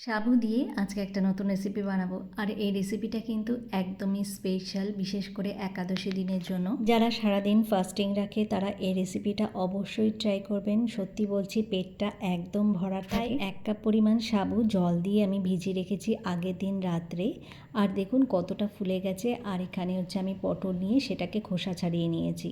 সাবু দিয়ে আজকে একটা নতুন রেসিপি বানাবো। আর এই রেসিপিটা কিন্তু একদমই স্পেশাল বিশেষ করে একাদশী দিনের জন্য। যারা সারাদিন ফাস্টিং রাখে তারা এই রেসিপিটা অবশ্যই ট্রাই করবেন। সত্যি বলছি পেটটা একদম ভরা। থাকে এক কাপ পরিমাণ সাবু জল দিয়ে আমি ভিজিয়ে রেখেছি আগের দিন রাত্রে। আর দেখুন কতটা ফুলে গেছে। আর এখানে হচ্ছে আমি পটল নিয়ে সেটাকে খোসা ছাড়িয়ে নিয়েছি।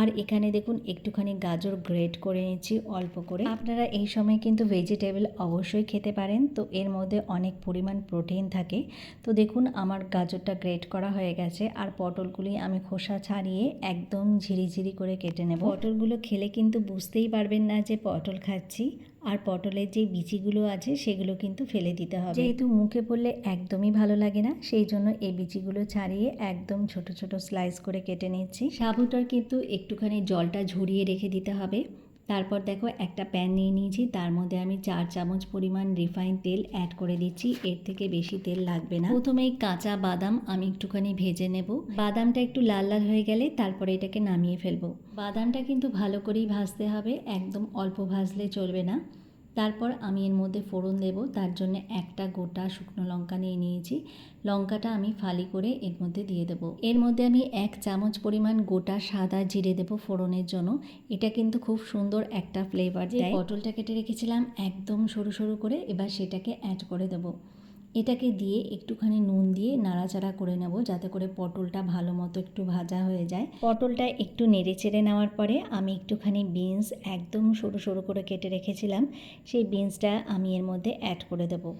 আর এখানে দেখুন একটুখানি গাজর গ্রেট করে নিয়েছি অল্প করে। আপনারা এই সময় কিন্তু ভেজিটেবল অবশ্যই খেতে পারেন। তো এর মধ্যে অনেক পরিমাণ প্রোটিন থাকে। তো দেখুন, আমার গাজরটা গ্রেট করা হয়ে গেছে আর পটলগুলি আমি খোসা ছাড়িয়ে একদম ঝিরিঝিরি করে কেটে নেব। পটলগুলো খেলে কিন্তু বুঝতেই পারবেন না যে পটল খাচ্ছি আর পটলের যে বিচিগুলো আছে সেগুলো কিন্তু ফেলে দিতে হবে। যেহেতু মুখে পড়লে একদমই ভালো লাগে না, সেই জন্য এই বিচিগুলো ছাড়িয়ে একদম ছোট ছোট স্লাইস করে কেটে নিচ্ছি। সাবুটার কিন্তু একটুখানি জলটা ঝরিয়ে রেখে দিতে হবে। তারপর দেখো একটা প্যান নিয়ে নিয়েছি, তার মধ্যে আমি চার চামচ পরিমাণ রিফাইন তেল অ্যাড করে দিচ্ছি, এর থেকে বেশি তেল লাগবে না। প্রথমেই কাঁচা বাদাম আমি একটুখানি ভেজে নেব। বাদামটা একটু লাল লাল হয়ে গেলে তারপরে এটাকে নামিয়ে ফেলব। বাদামটা কিন্তু ভালো করেই ভাজতে হবে, একদম অল্প ভাজলে চলবে না। তারপর আমি এর মধ্যে ফোড়ন দেব তার জন্য একটা গোটা শুকনো লঙ্কা নিয়ে নিয়েছি। লঙ্কাটা আমি ফালি করে এর মধ্যে দিয়ে দেব। এর মধ্যে আমি এক চামচ পরিমাণ গোটা সাদা জিরে দেব ফোড়নের জন্য। এটা কিন্তু খুব সুন্দর একটা ফ্লেভার যে পটলটা কেটে রেখেছিলাম একদম সরু সরু করে এবার সেটাকে অ্যাড করে দেবো। এটাকে দিয়ে একটুখানি নুন দিয়ে নাড়াচাড়া করে নেব, যাতে করে পটলটা ভালো মতো একটু ভাজা হয়ে যায়। পটলটা একটু নেড়ে চেড়ে নেওয়ার পরে আমি একটুখানি বিনস একদম সরু সরু করে কেটে রেখেছিলাম, সেই বিনসটা আমি এর মধ্যে অ্যাড করে দেবো।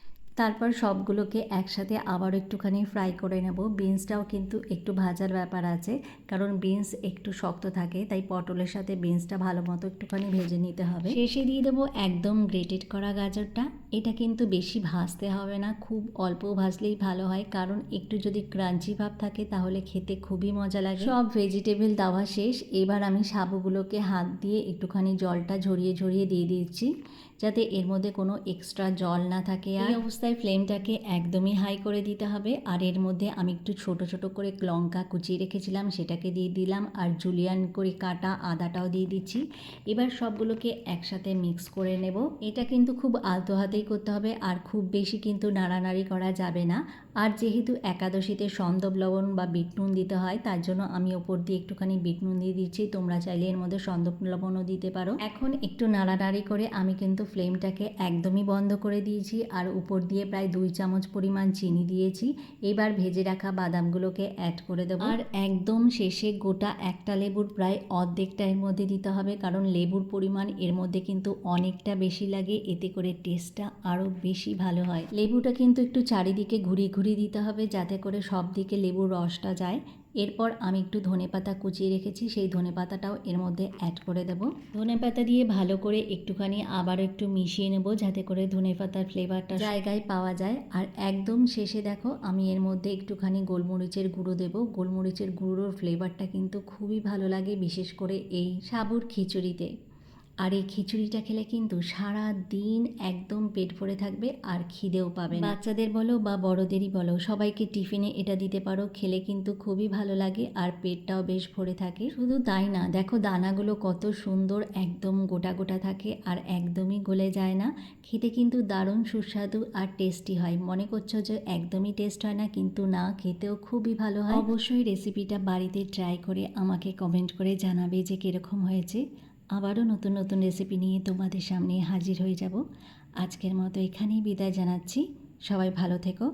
তারপর সবগুলোকে একসাথে আবার একটুখানি ফ্রাই করে নেব। বিনসটাও কিন্তু একটু ভাজার ব্যাপার আছে, কারণ বিনস একটু শক্ত থাকে, তাই পটলের সাথে বিনসটা ভালো মতো একটুখানি ভেজে নিতে হবে। শেষে দিয়ে দেবো একদম গ্রেটেড করা গাজরটা। এটা কিন্তু বেশি ভাজতে হবে না খুব অল্প ভাজলেই ভালো হয়। কারণ একটু যদি ক্রাঞ্চি ভাব থাকে তাহলে খেতে খুবই মজা লাগে। সব ভেজিটেবল দেওয়া শেষ। এবার আমি সাবুগুলোকে হাত দিয়ে একটুখানি জলটা ঝরিয়ে ঝরিয়ে দিয়ে দিচ্ছি যাতে এর মধ্যে কোনো এক্সট্রা জল না থাকে। আর এই অবস্থায় ফ্লেমটাকে একদমই হাই করে দিতে হবে। আর এর মধ্যে আমি একটু ছোট ছোট করে লঙ্কা কুচিয়ে রেখেছিলাম সেটাকে দিয়ে দিলাম। আর জুলিয়ান করে কাটা আদাটাও দিয়ে দিচ্ছি। এবার সবগুলোকে একসাথে মিক্স করে নেব। এটা কিন্তু খুব আলতো হাতেই করতে হবে, আর খুব বেশি কিন্তু নাড়ানাড়ি করা যাবে না। আর যেহেতু একাদশীতে সন্দব লবণ বা বিট নুন দিতে হয়, তার জন্য আমি ওপর দিয়ে একটুখানি বিট নুন দিয়ে দিচ্ছি। তোমরা চাইলে এর মধ্যে সন্দব লবণও দিতে পারো। এখন একটু নাড়ানাড়ি করে আমি কিন্তু ফ্লেমটাকে একদমই বন্ধ করে দিয়েছি, আর উপর দিয়ে প্রায় দুই চামচ পরিমাণ চিনি দিয়েছি। এবার ভেজে রাখা বাদামগুলোকে অ্যাড করে দেবো। আর একদম শেষে গোটা একটা লেবুর প্রায় অর্ধেকটা এর মধ্যে দিতে হবে, কারণ লেবুর পরিমাণ এর মধ্যে কিন্তু অনেকটা বেশি লাগে, এতে করে টেস্টটা আরও বেশি ভালো হয়। লেবুটা কিন্তু একটু চারিদিকে ঘুরিয়ে ঘুরিয়ে দিতে হবে যাতে করে সব দিকে লেবুর রসটা যায়। এরপর আমি একটু ধনে পাতা কুচিয়ে রেখেছি, সেই ধনে পাতাটাও এর মধ্যে অ্যাড করে দেব। ধনে পাতা দিয়ে ভালো করে একটুখানি আবার একটু মিশিয়ে নেব যাতে করে ধনে পাতার ফ্লেভারটা জায়গায় পাওয়া যায়। আর একদম শেষে দেখো আমি এর মধ্যে একটুখানি গোলমরিচের গুঁড়ো দেব। গোলমরিচের গুঁড়োর ফ্লেভারটা কিন্তু খুবই ভালো লাগে, বিশেষ করে এই সাবুর খিচুড়িতে। আর এই খিচুড়িটা খেলে কিন্তু সারা দিন একদম পেট ভরে থাকবে আর খিদেও পাবে বাচ্চাদের বলো বা বড়দেরই বলো, সবাইকে টিফিনে এটা দিতে পারো, খেলে কিন্তু খুবই ভালো লাগে আর পেটটাও বেশ ভরে থাকে। শুধু তাই না, দেখো দানাগুলো কত সুন্দর একদম গোটা গোটা থাকে আর একদমই গলে যায় না। খেতে কিন্তু দারুণ সুস্বাদু আর টেস্টি হয়। মনে করছ যে একদমই টেস্ট হয় না, কিন্তু না, খেতেও খুবই ভালো হয়। অবশ্যই রেসিপিটা বাড়িতে ট্রাই করে আমাকে কমেন্ট করে জানাবে যে কীরকম হয়েছে। আবারও নতুন নতুন রেসিপি নিয়ে তোমাদের সামনে হাজির হয়ে যাব। আজকের মতো এখানেই বিদায় জানাচ্ছি। সবাই ভালো থেকো।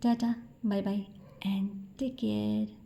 Tata, bye bye and take care